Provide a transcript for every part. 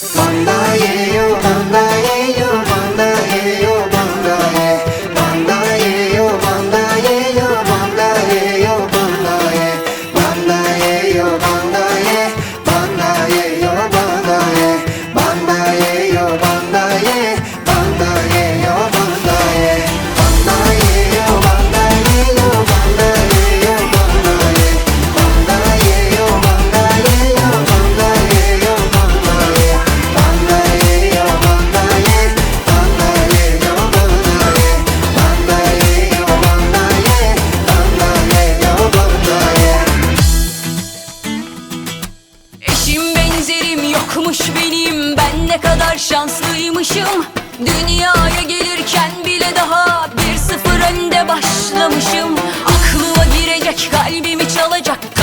건다예요 건다예요. Bakmış benim. Ben ne kadar şanslıymışım. Dünyaya gelirken bile daha bir sıfır önde başlamışım. Aklıma girecek kalbimi çalacak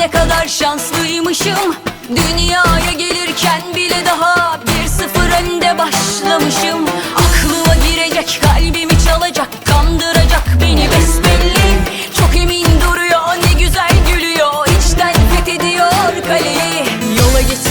Ne kadar şanslıymışım. Dünyaya gelirken bile daha Bir sıfır önde başlamışım. Aklıma girecek kalbimi çalacak Kandıracak beni besbelli. Çok emin duruyor ne güzel gülüyor. İçten fethediyor kaleyi. Yola git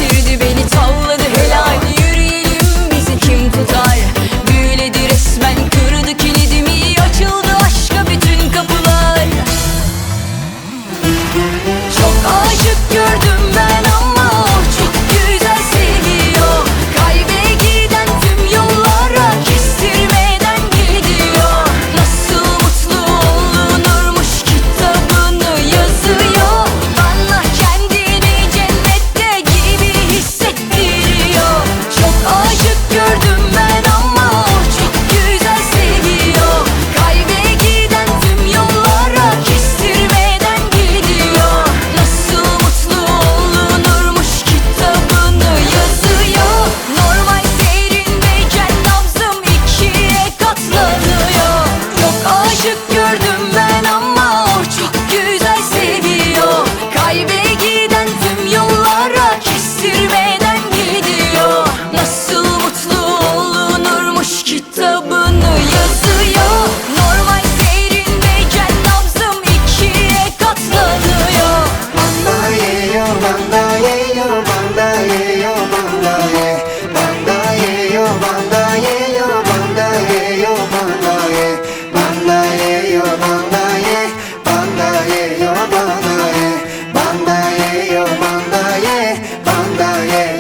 yeah.